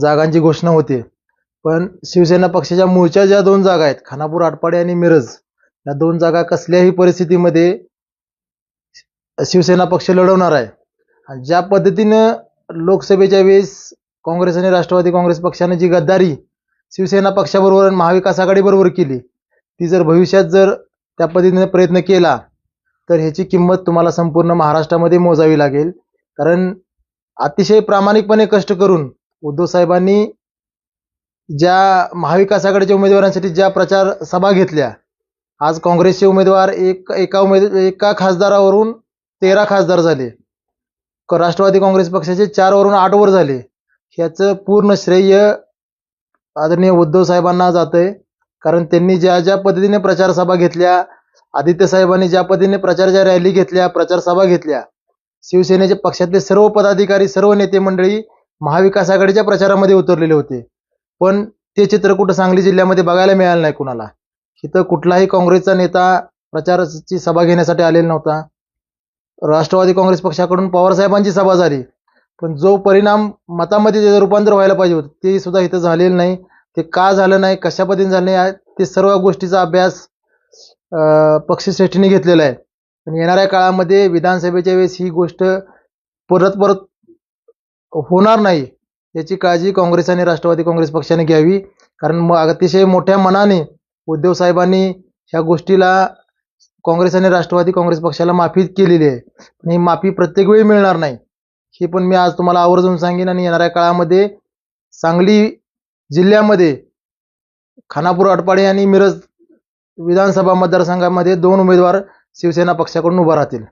जागांची घोषणा होते. पण शिवसेना पक्षाच्या मूळच्या ज्या दोन जागा आहेत खानापूर आटपाडे आणि मिरज या दोन जागा कसल्याही परिस्थितीमध्ये शिवसेना पक्ष लढवणार आहे. ज्या पद्धतीनं लोकसभेच्या वेळेस काँग्रेस आणि राष्ट्रवादी काँग्रेस पक्षाने जी गद्दारी शिवसेना पक्षाबरोबर आणि महाविकास आघाडीबरोबर केली ती जर भविष्यात जर त्या पद्धतीने प्रयत्न केला तर ह्याची किंमत तुम्हाला संपूर्ण महाराष्ट्रामध्ये मोजावी लागेल. कारण अतिशय प्रामाणिकपणे कष्ट करून उद्धव साहेबांनी ज्या महाविकास आघाडीच्या उमेदवारांसाठी ज्या प्रचार सभा घेतल्या आज काँग्रेसचे उमेदवार एक एका उमेद एका खासदारावरून तेरा खासदार झाले. राष्ट्रवादी काँग्रेस पक्षाचे चारवरून आठवर झाले. ह्याचं पूर्ण श्रेय आदरणीय उद्धव साहेबांना जातंय. कारण त्यांनी ज्या ज्या पद्धतीने प्रचार सभा घेतल्या आदित्य साहेबांनी ज्या पद्धतीने प्रचारच्या रॅली घेतल्या प्रचार सभा घेतल्या शिवसेनेच्या पक्षातले सर्व पदाधिकारी सर्व नेते मंडळी महाविकास आघाडीच्या प्रचारामध्ये उतरलेले होते. पण ते चित्र कुठं सांगली जिल्ह्यामध्ये बघायला मिळालं नाही कुणाला. इथं कुठलाही काँग्रेसचा नेता प्रचाराची सभा घेण्यासाठी आलेला नव्हता. राष्ट्रवादी काँग्रेस पक्षाकडून पवारसाहेबांची सभा झाली. पण जो परिणाम मतामध्ये त्याचं रूपांतर व्हायला पाहिजे होतं ते सुद्धा इथं झालेलं नाही. ते का झालं नाही कशा पद्धतीने झालं नाही ते सर्व गोष्टीचा अभ्यास पक्षश्रेष्ठीने घेतलेला आहे. पण येणाऱ्या काळामध्ये विधानसभेच्या वेळेस ही गोष्ट परत परत होणार नाही याची काळजी काँग्रेस आणि राष्ट्रवादी काँग्रेस पक्षाने घ्यावी. कारण मग अतिशय मोठ्या मनाने उद्धव साहेबांनी ह्या गोष्टीला काँग्रेस आणि राष्ट्रवादी काँग्रेस पक्षाला माफी केलेली आहे. पण ही माफी प्रत्येक वेळी मिळणार नाही. हे पण मी आज तुम्हाला आवर्जून सांगेन आणि येणाऱ्या काळामध्ये सांगली जिल्ह्यामध्ये खानापूर अटपाडे आणि मिरज विधानसभा मतदारसंघामध्ये दोन उमेदवार शिवसेना पक्षाकडून उभा राहतील.